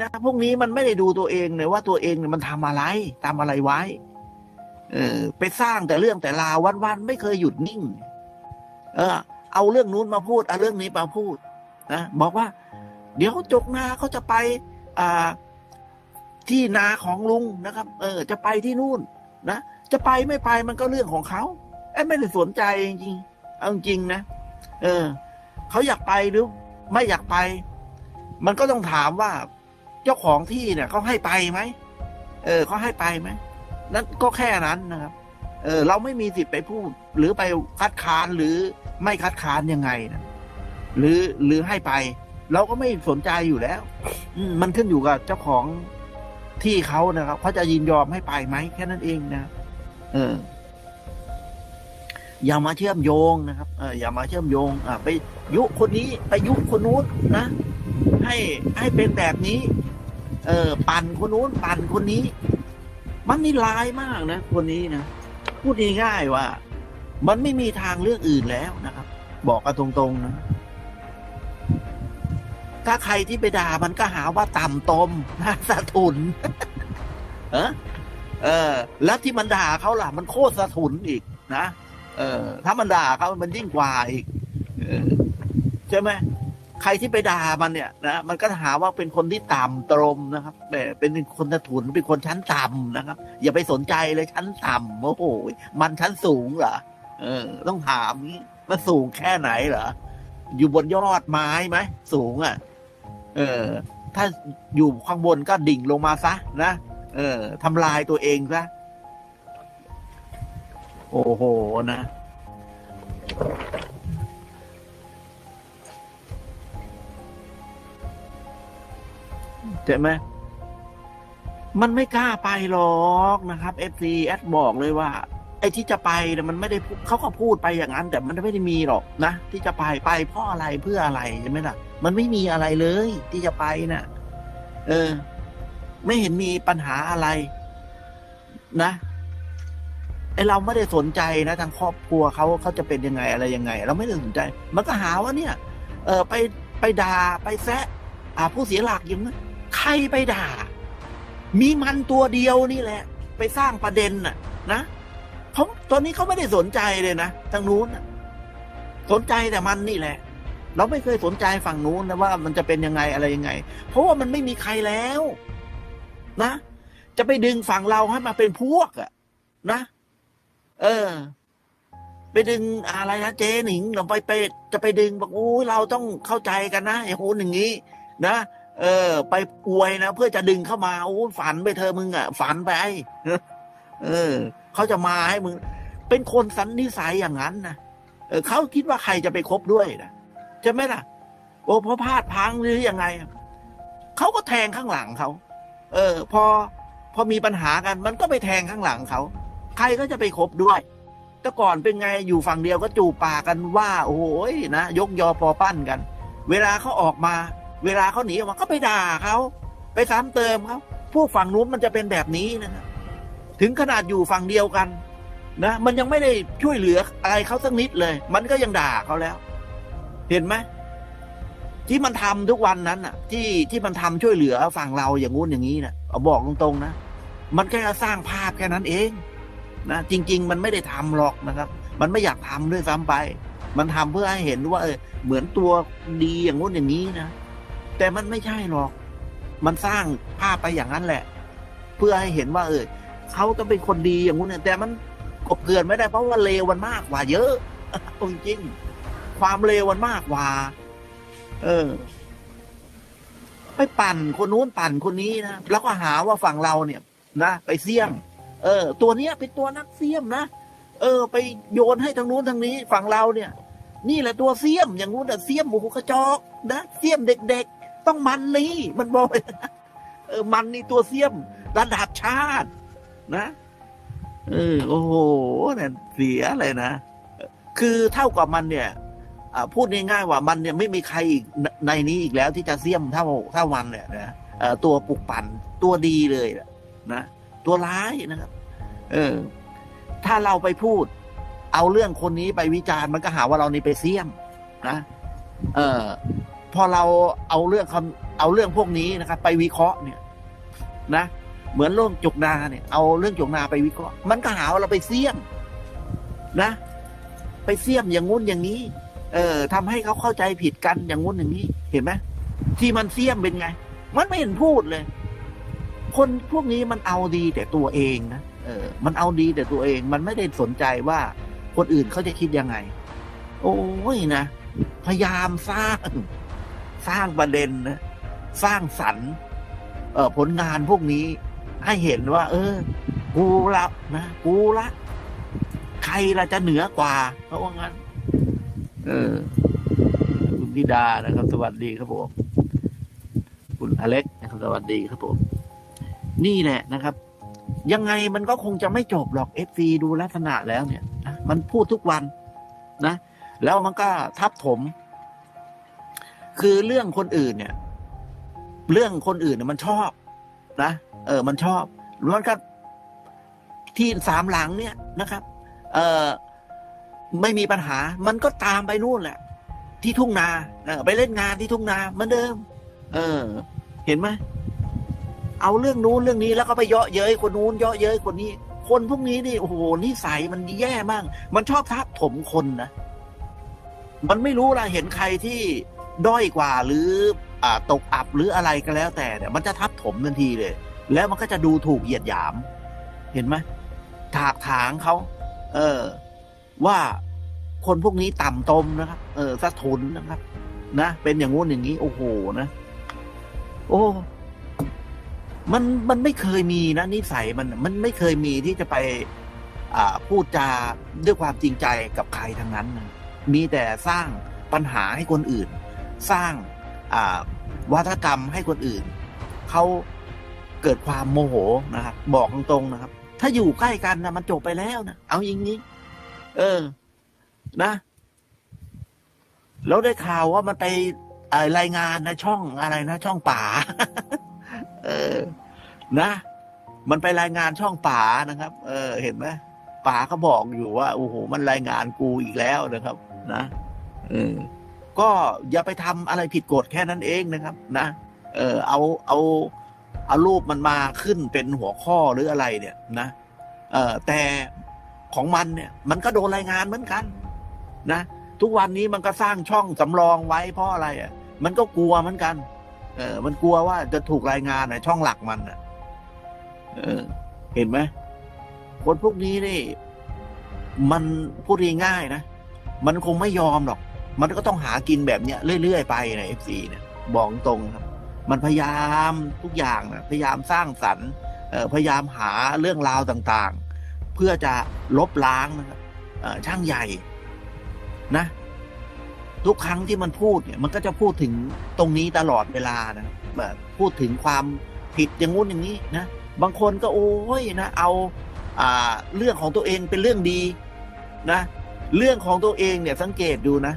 นะพวกนี้มันไม่ได้ดูตัวเองเลยว่าตัวเองเนี่ยมันทำอะไรทำอะไรไว้ เออ ไปสร้างแต่เรื่องแต่ราววันๆไม่เคยหยุดนิ่ง เออ เอาเรื่องนู้นมาพูดเอาเรื่องนี้มาพูดนะบอกว่า เดี๋ยวจกนาเขาจะไป อ่า ที่นาของลุงนะครับ เออ จะไปที่นู่น นะจะไปไม่ไปมันก็เรื่องของเขาไอ้ไม่ได้สนใจจริงเอาจริงนะเออเขาอยากไปหรือไม่อยากไป มันก็ต้องถามว่า เจ้าของที่เนี่ยเขาให้ไปไหมเออเขาให้ไปไหมนั่นก็แค่นั้นนะครับ เออ เราไม่มีสิทธิ์ไปพูด หรือไปคัดค้านหรือไม่คัดค้านยังไงนะหรือหรือให้ไป เราก็ไม่สนใจอยู่แล้วมมันขึ้นอยู่กับเจ้าของที่เขานะครับเขาจะยินยอมให้ไปไหมแค่นั้นเองนะเออ อย่ามาเชื่อมโยงนะครับเอออย่ามาเชื่อมโยง อ่าไปยุคนนี้ ไปยุคนนู้นนะให้ให้เป็นแบบนี้ เออ ปั่นคนนู้นปั่นคนนี้ มันนี่ร้ายมากนะคนนี้นะพูดง่ายๆว่า มันไม่มีทางเลือกอื่นแล้วนะครับ บอกกันตรงๆนะถ้าใครที่ไปด่ามันก็หาว่าต่ำตมนะสะทุนเออเออ แล้วที่มันด่าเขาล่ะ มันโคตรสะทุนอีกนะเออ ถ้ามันด่าเขามันยิ่งกว่าอีกออใช่ไหม ใครที่ไปด่ามันเนี่ยนะมันก็หาว่าเป็นคนที่ต่ำตรมนะครับแต่เป็นคนสะทุนเป็นคนชั้นต่ำนะครับ อย่าไปสนใจเลยชั้นต่ำโอ้โหมันชั้นสูงเหรอเออ ต้องถามนี้มันสูงแค่ไหนเหรออยู่บนยอดไม้ไหมสูงอะ เออ ถ้าอยู่ข้างบนก็ดิ่งลงมาซะนะเออทำลายตัวเองซะโอ้โหนะ ใช่ไหมมันไม่กล้าไปหรอกนะครับเอฟซีแอดบอกเลยว่า ไอ้ที่จะไปเนี่ยมันไม่ได้เขาก็พูดไปอย่างนั้น แต่มันไม่ได้มีหรอกนะที่จะไปไปเพราะอะไรเพื่ออะไรใช่ไหมล่ะ มันไม่มีอะไรเลย ที่จะไปน่ะ เออ ไม่เห็นมีปัญหาอะไร นะไอเราไม่ได้สนใจนะทางครอบครัวเขาเขาจะเป็นยังไงอะไรยังไง เราไม่ได้สนใจ มันก็หาว่าเนี่ย เออไปไปด่าไปแซะอ่าผู้เสียหลักอย่างนั้น รไปด่า มีมันตัวเดียวนี่แหละ ไปสร้างประเด็นน่ะ นะเขาตอนนี้เขาไม่ได้สนใจเลยนะทางนู้นสนใจแต่มันนี่แหละ เราไม่เคยสนใจฝั่งนู้นนะว่ามันจะเป็นยังไงอะไรยังไง เพราะว่ามันไม่มีใครแล้ว นะ จะไปดึงฝั่งเราให้มาเป็นพวกอะนะ เออ ไปดึงอะไรนะเจ๊หนิงเราไปไป จะไปดึงบอกโอ้ยเราต้องเข้าใจกันนะอย่างโน้นอย่างนี้ นะ เออ ไปอวยนะเพื่อจะดึงเข้ามาโอ้ฝันไปเธอมึงอะ ฝันไปเออเขาจะมาให้มึง เป็นคนสันนิสัยอย่างนั้นนะเออเขาคิดว่าใครจะไปคบด้วยนะใช่ไหมล่ะ โอ้เพราะพลาดพังหรือยังไงเขาก็แทงข้างหลังเขาเออ พอพอมีปัญหากัน มันก็ไปแทงข้างหลังเขาใครก็จะไปคบด้วยแต่ก่อนเป็นไงอยู่ฝั่งเดียวก็จูบปากกันว่า โอ้โหนะยกยอปอปั้นกัน เวลาเขาออกมา เวลาเขาหนีออกมาก็ไปด่าเขาไปซ้ำเติมเขาพวกฝั่งนู้นมันจะเป็นแบบนี้นะครับถึงขนาดอยู่ฝั่งเดียวกันนะมันยังไม่ได้ช่วยเหลืออะไรเขาสักนิดเลย มันก็ยังด่าเขาแล้ว เห็นไหมที่มันทำทุกวันนั้นอะ ที่ที่มันทำช่วยเหลือฝั่งเราอย่างงู้นอย่างนี้นะเอาบอกตรงๆนะมันแค่สร้างภาพแค่นั้นเอง นะจริง ๆ มันไม่ได้ทำหรอกนะครับ มันไม่อยากทำด้วยซ้ำไป มันทำเพื่อให้เห็นว่าเออเหมือนตัวดีอย่างงู้นอย่างนี้นะ แต่มันไม่ใช่หรอก มันสร้างภาพไปอย่างนั้นแหละ เพื่อให้เห็นว่า เออเขาก็เป็นคนดีอย่างงู้นเนี่ยแต่มันกบเกลื่อนไม่ได้เพราะว่าเลวมันมากกว่าเยอะจริงความเลวมันมากกว่า เออ ไปปั่นคนนู้นปั่นคนนี้นะแล้วก็หาว่าฝั่งเราเนี่ย นะไปเสี่ยม เออ ตัวเนี้ยเป็นตัวนักเสี่ยมนะเออ ไปโยนให้ทางนู้นทางนี้ฝั่งเราเนี่ย นี่แหละตัวเสี่ยมอย่างนู้นแต่เสี่ยมหมูกระจอกนะเสี่ยมเด็กๆ ต้องมันนี่มันบอกเลยเออมันนี่ตัวเสียมระดับชาติ นะเออโอ้โหเนี่ยเสียเลยนะคือเท่ากับมันเนี่ยพูดง่ายๆว่ามันเนี่ยไม่มีใครอีกในนี้อีกแล้วที่จะเสียมเท่าเท่ามันเนี่ยนะตัวปลุกปั่นตัวดีเลยนะตัวร้ายนะครับ เออ ถ้าเราไปพูด เอาเรื่องคนนี้ไปวิจารณ์มันก็หาว่าเรานี่ไปเสียม นะเออ พอเราเอาเรื่องคำเอาเรื่องพวกนี้นะครับ ไปวิเคราะห์เนี่ยนะ เหมือนเรื่องจกนาเนี่ยเอาเรื่องจกนาไปวิเคราะห์ มันก็หาว่าเราไปเสี่ยมนะ ไปเสี่ยมอย่างงู้นอย่างนี้ เออทำให้เขาเข้าใจผิดกันอย่างงู้นอย่างนี้ เห็นไหมที่มันเสี่ยมเป็นไง มันไม่เห็นพูดเลย คนพวกนี้มันเอาดีแต่ตัวเองนะเออ มันเอาดีแต่ตัวเอง มันไม่ได้สนใจว่าคนอื่นเขาจะคิดยังไง โอ้ยนะ พยายามสร้าง สร้างประเด็นนะสร้างสรรค์เออผลงานพวกนี้ ให้เห็นว่า เออ กูละนะกูละใครละจะเหนือกว่าเพราะว่างั้น เออ คุณธิดานะครับ สวัสดีครับผม คุณอเล็กนะครับสวัสดีครับผม นี่แหละนะครับ ยังไงมันก็คงจะไม่จบหรอกเอฟซีดูลักษณะแล้วเนี่ยนะมันพูดทุกวันนะ แล้วมันก็ทับถม คือเรื่องคนอื่นเนี่ย เรื่องคนอื่นเนี่ยมันชอบนะเออ มันชอบมันก็ที่สามหลังเนี่ยนะครับ เออไม่มีปัญหา มันก็ตามไปนู่นแหละ ที่ทุ่งนาเออไปเล่นงานที่ทุ่งนาเหมือนเดิม เออ เห็นไหมเอาเรื่องนู้นเรื่องนี้แล้วก็ไปเยาะเย้ยคนนู้นเยาะเย้ยคนนี้ คนพวกนี้นี่โอ้โหนิสัยมันแย่มาก มันชอบทับถมคนนะมันไม่รู้ละเห็นใครที่ ด้อยกว่าหรืออตกอับหรืออะไรก็แล้วแต่เนี่ยมันจะทับถมทันทีเลย แล้วมันก็จะดูถูกเหยียดหยาม เห็นไหมถากถางเขาเออ ว่าคนพวกนี้ต่ำตมนะครับ เออสะทุนนะครับ นะเป็นอย่างงู้นอย่างนี้ โอ้โหนะ โอ้มันมันไม่เคยมีนะนิสัยมันมันไม่เคยมีที่จะไป อ่าพูดจาด้วยความจริงใจกับใครทั้งนั้นนะมีแต่สร้างปัญหาให้คนอื่น สร้างวัฒกรรมให้คนอื่น เขาเกิดความโมโหนะครับ บอกตรงๆนะครับ ถ้าอยู่ใกล้กันนะมันจบไปแล้วนะเอาอย่างนี้ เออ นะแล้วได้ข่าวว่ามันไปรายงานนะช่องอะไรนะ ช่องป่า เออ นะ มันไปรายงานช่องป่านะครับ เออ เห็นไหมป่าเขาบอกอยู่ว่าโอ้โหมันรายงานกูอีกแล้วนะครับ นะเออ ก็อย่าไปทำอะไรผิดกฎแค่นั้นเองนะครับ นะเออเอาเอาเอารูปมันมาขึ้นเป็นหัวข้อหรืออะไรเนี่ยนะเออแต่ของมันเนี่ย มันก็โดนรายงานเหมือนกัน นะ ทุกวันนี้มันก็สร้างช่องสำรองไว้เพราะอะไรอะ มันก็กลัวเหมือนกัน เออ มันกลัวว่าจะถูกรายงานในช่องหลักมันอะ เออ เห็นไหมคนพวกนี้นี่ มันพูดง่ายๆนะ มันคงไม่ยอมหรอก มันก็ต้องหากินแบบเนี้ยเรื่อยๆไปในเอฟซีเนี่ยบอกตรงครับ มันพยายามทุกอย่างนะพยายามสร้างสรรค์พยายามหาเรื่องราวต่างๆ เพื่อจะลบล้างนะครับช่างใหญ่นะ ทุกครั้งที่มันพูดเนี่ย มันก็จะพูดถึงตรงนี้ตลอดเวลานะแบบพูดถึงความผิดอย่างงู้นอย่างนี้นะบางคนก็โอ้ยนะเอาอ่าเรื่องของตัวเองเป็นเรื่องดีนะ เรื่องของตัวเองเนี่ยสังเกตดูนะ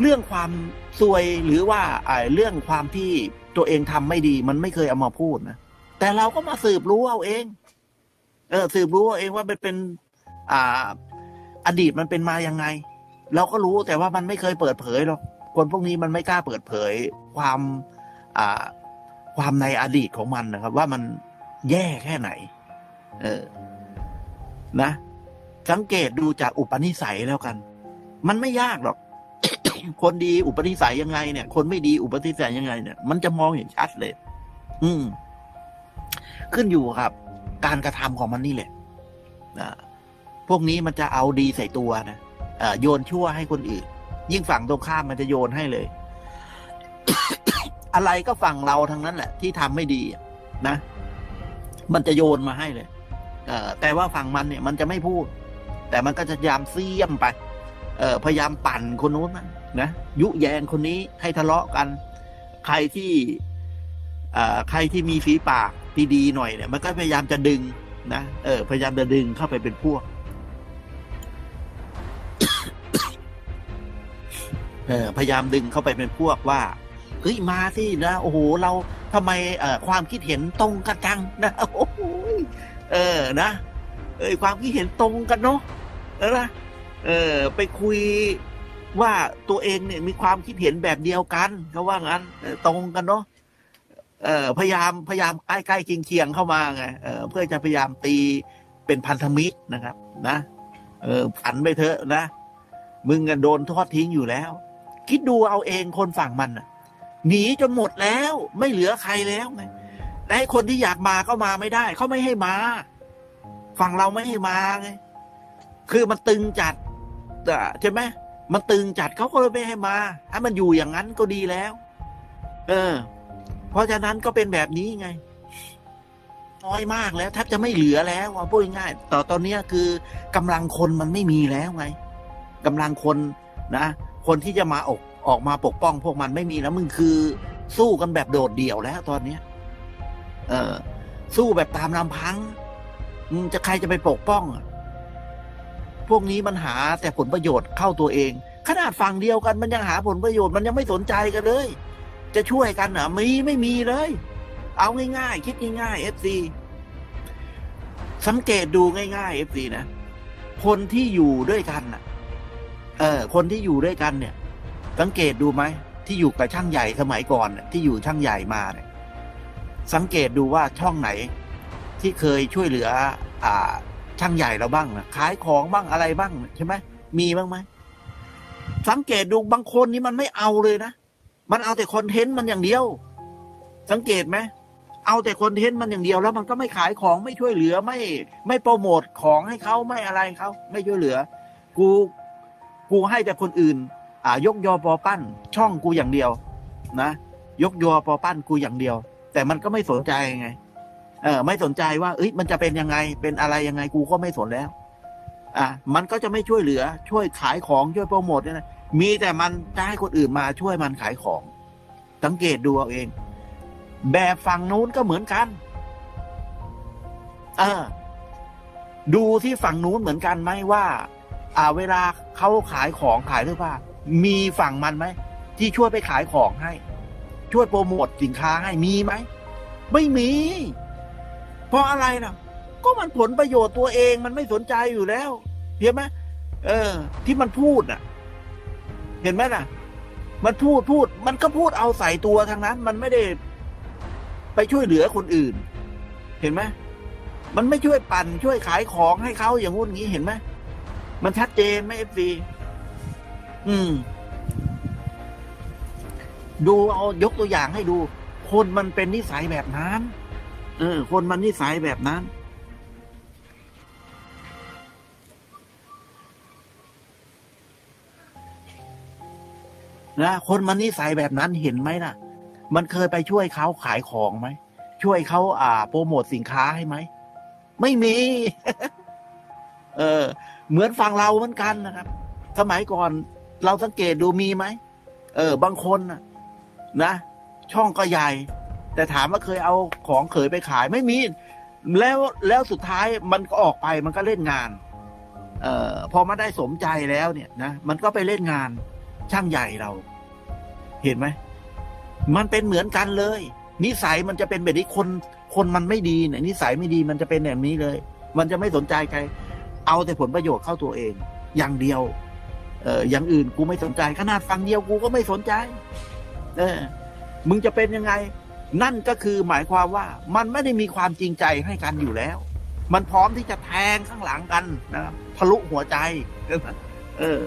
เรื่องความซวยหรือว่าเรื่องความที่ตัวเองทำไม่ดีมันไม่เคยเอามาพูดนะแต่เราก็มาสืบรู้เอาเอง เออ สืบรู้เอาเองว่ามันเป็น อ่า อดีตมันเป็นมายังไง เราก็รู้แต่ว่ามันไม่เคยเปิดเผยหรอกคนพวกนี้มันไม่กล้าเปิดเผยความอ่าความในอดีตของมันนะครับ ว่ามันแย่แค่ไหน เออ นะ สังเกตดูจากอุปนิสัยแล้วกัน มันไม่ยากหรอก คนดีอุปนิสัยยังไงเนี่ย คนไม่ดีอุปนิสัยยังไงเนี่ย มันจะมองเห็นชัดเลย อืม ขึ้นอยู่ครับ การกระทำของมันนี่แหละนะพวกนี้มันจะเอาดีใส่ตัวนะโยนชั่วให้คนอื่น ยิ่งฝั่งตรงข้ามมันจะโยนให้เลย อะไรก็ฝั่งเราทั้งนั้นแหละ ที่ทำไม่ดีนะมันจะโยนมาให้เลยเออแต่ว่าฝั่งมันเนี่ย มันจะไม่พูด แต่มันก็จะพยายามเสียมไป เออพยายามปั่นคนนู้นนะ นะยุแยงคนนี้ให้ทะเลาะกัน ใครที่ใครที่มีฝีปากดีๆหน่อยเนี่ย มันก็พยายามจะดึงนะเออพยายามจะดึงเข้าไปเป็นพวกเออพยายามดึงเข้าไปเป็นพวกว่าเฮ้ยมาสินะโอ้โหเราทำไมเอ่อความคิดเห็นตรงกันจังนะโอ้โหเออนะเอยความคิดเห็นตรงกันเนาะนะเออ ไปคุย ว่าตัวเองเนี่ยมีความคิดเห็นแบบเดียวกันเขาว่างั้นตรงกันเนาะเออพยายามพยายามใกล้ใกล้ๆเคียงเข้ามาไงเออเพื่อจะพยายามตีเป็นพันธมิตรนะครับ นะเออผันไปเถอะนะมึงกันโดนทอดทิ้งอยู่แล้ว คิดดูเอาเองคนฝั่งมันหนีจนหมดแล้ว ไม่เหลือใครแล้วไงและไอ้คนที่อยากมาก็มาไม่ได้เขาไม่ให้มา ฝั่งเราไม่ให้มาไงคือมันตึงจัดอ่ใช่ไหม มันตึงจัดเขาก็เลยไม่ให้มาให้มันอยู่อย่างนั้นก็ดีแล้ว เออ เพราะฉะนั้นก็เป็นแบบนี้ไงน้อยมากแล้วแทบจะไม่เหลือแล้วว่าพูดง่ายต่อตอนนี้คือกำลังคนมันไม่มีแล้วไงกำลังคนนะคนที่จะมาออกออกมาปกป้องพวกมันไม่มีแล้วมึงคือ สู้กันแบบโดดเดี่ยวแล้วตอนเนี้ย เออ สู้แบบตามลำพังจะใครจะไปปกป้องอะ พวกนี้มันหาแต่ผลประโยชน์เข้าตัวเอง ขนาดฝั่งเดียวกันมันยังหาผลประโยชน์มันยังไม่สนใจกันเลย จะช่วยกันเหรอมีไม่มีเลย เอาง่ายๆ คิดง่ายๆเอฟซีสังเกตดูง่ายๆเอฟซีนะ คนที่อยู่ด้วยกันน่ะ เออ คนที่อยู่ด้วยกันเนี่ย สังเกตดูไหมที่อยู่กับช่างใหญ่สมัยก่อนที่อยู่ช่างใหญ่มาเนี่ยสังเกตดูว่าช่องไหน ที่เคยช่วยเหลือ อ่า ช่างใหญ่เราบ้างนะขายของบ้างอะไรบ้างใช่ไหมมีบ้างไหมสังเกตดูบางคนนี่มันไม่เอาเลยนะมันเอาแต่คอนเทนต์มันอย่างเดียว สังเกตไหมเอาแต่คอนเทนต์มันอย่างเดียวแล้วมันก็ไม่ขายของไม่ช่วยเหลือไม่ ไม่โปรโมทของให้เขาไม่อะไรเขาไม่ช่วยเหลือ กูกูให้แต่คนอื่น อ่ายกยอปอปั้น ช่องกูอย่างเดียว นะ ยกยอปอปั้นกูอย่างเดียว แต่มันก็ไม่สนใจไง เออไม่สนใจว่าเอ้ยมันจะเป็นยังไงเป็นอะไรยังไงกูก็ไม่สนแล้ว อะมันก็จะไม่ช่วยเหลือ ช่วยขายของช่วยโปรโมทเนี่ยนะมีแต่มันจะให้คนอื่นมาช่วยมันขายของ สังเกตดูเอาเอง แบบฝั่งนู้นก็เหมือนกัน เออ ดูที่ฝั่งนู้นเหมือนกันไหมว่า อ่า เวลาเขาขายของขายเสื้อผ้ามีฝั่งมันไหมที่ช่วยไปขายของให้ ช่วยโปรโมทสินค้าให้มีไหมไม่มี เพราะอะไรล่ะก็มันผลประโยชน์ตัวเองมันไม่สนใจอยู่แล้วเห็นไหมเออ ที่มันพูดน่ะ เห็นไหมล่ะ มันพูดพูด มันก็พูดเอาใส่ตัวทางนั้น มันไม่ได้ไปช่วยเหลือคนอื่น เห็นไหมมันไม่ช่วยปั่นช่วยขายของให้เขาอย่างงู้นงี้เห็นไหมมันชัดเจนไหมเอฟซีอืม ดูเอายกตัวอย่างให้ดู คนมันเป็นนิสัยแบบนั้น เออ คนมันนิสัยแบบนั้นนะคนมันนิสัยแบบนั้นเห็นไหมล่ะ มันเคยไปช่วยเขาขายของไหม ช่วยเขาอ่า โปรโมทสินค้าให้ไหม ไม่มี เออ เหมือนฝั่งเราเหมือนกันนะครับ สมัยก่อนเราสังเกตดูมีไหม เออ บางคนนะนะช่องก็ใหญ่ แต่ถามว่าเคยเอาของเขยไปขายไม่มี แล้วแล้วสุดท้ายมันก็ออกไปมันก็เล่นงาน เอ่อพอมาได้สมใจแล้วเนี่ยนะมันก็ไปเล่นงานช่างใหญ่เรา เห็นไหมมันเป็นเหมือนกันเลย นิสัยมันจะเป็นแบบนี้คน คนมันไม่ดีเนี่ยนิสัยไม่ดีมันจะเป็นแบบนี้เลย มันจะไม่สนใจใคร เอาแต่ผลประโยชน์เข้าตัวเอง อย่างเดียว เอออย่างอื่นกูไม่สนใจขนาดฟังเดียวกูก็ไม่สนใจ เออ มึงจะเป็นยังไง นั่นก็คือหมายความว่ามันไม่ได้มีความจริงใจให้กันอยู่แล้ว มันพร้อมที่จะแทงข้างหลังกันนะครับทะลุหัวใจ เออ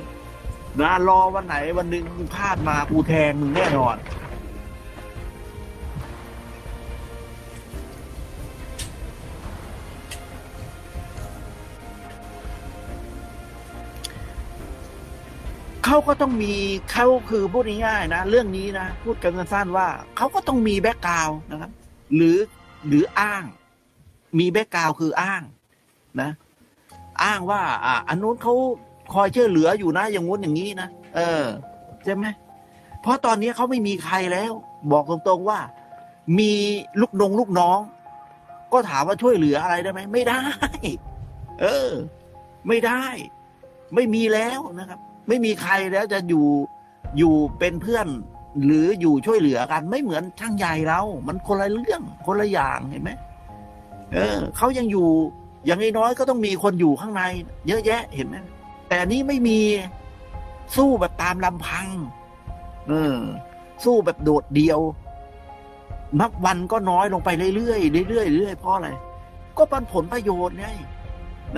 นะรอวันไหนวันหนึ่งมึงพลาดมากูแทงมึงแน่นอน เขาก็ต้องมีเขาคือพูดง่ายๆนะ เรื่องนี้นะ พูดกันสั้นๆว่าเขาก็ต้องมีแบ็กกราวนะครับ หรือหรืออ้าง มีแบ็กกราวคืออ้างนะ อ้างว่า อ่าอันนู้นเขาคอยช่วยเหลืออยู่นะ อย่างงู้นอย่างนี้นะเออใช่ไหมเพราะตอนนี้เขาไม่มีใครแล้ว บอกตรงๆว่า มีลูกนงลูกน้อง ก็ถามว่าช่วยเหลืออะไรได้ไหมไม่ได้ เออ ไม่ได้ ไม่มีแล้วนะครับ ไม่มีใครแล้วจะอยู่อยู่เป็นเพื่อน หรืออยู่ช่วยเหลือกัน ไม่เหมือนช่างใหญ่เรา มันคนละเรื่องคนละอย่างเห็นไหมเออเขายังอยู่อย่างน้อยก็ต้องมีคนอยู่ข้างใน เยอะแยะเห็นไหมแต่นี้ไม่มีสู้แบบตามลำพัง เออ สู้แบบโดดเดียว นับวันก็น้อยลงไปเรื่อยๆเรื่อยๆเรื่อยๆเพราะอะไรก็เป็นผลประโยชน์ไง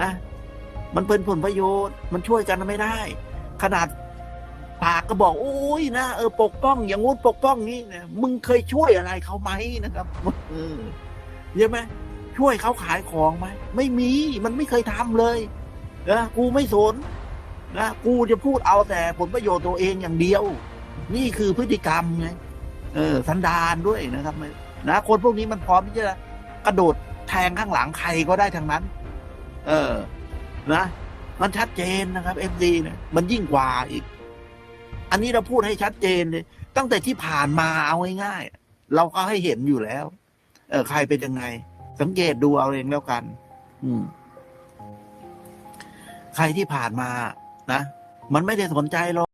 นะ มันเป็นผลประโยชน์ มันช่วยกันไม่ได้ ขนาดปากก็บอกโอ้ยนะเออปกป้อง อย่างงู้นปกป้องนี้นะมึงเคยช่วยอะไรเขาไหมนะครับเออใช่ไหมช่วยเขาขายของไหมไม่มีมันไม่เคยทำเลยนะกูไม่สนนะกูจะพูดเอาแต่ผลประโยชน์ตัวเองอย่างเดียว นี่คือพฤติกรรมไงเออ สันดานด้วยนะครับนะคนพวกนี้มันพร้อมที่จะกระโดดแทงข้างหลังใครก็ได้ทั้งนั้น เออ นะ มันชัดเจนนะครับเอฟซีเนี่ยมันยิ่งกว่าอีก อันนี้เราพูดให้ชัดเจนเลยตั้งแต่ที่ผ่านมาเอาง่ายๆเราก็ให้เห็นอยู่แล้ว เออใครเป็นยังไง สังเกตดูเอาเองแล้วกัน อืม ใครที่ผ่านมานะมันไม่ได้สนใจหรอก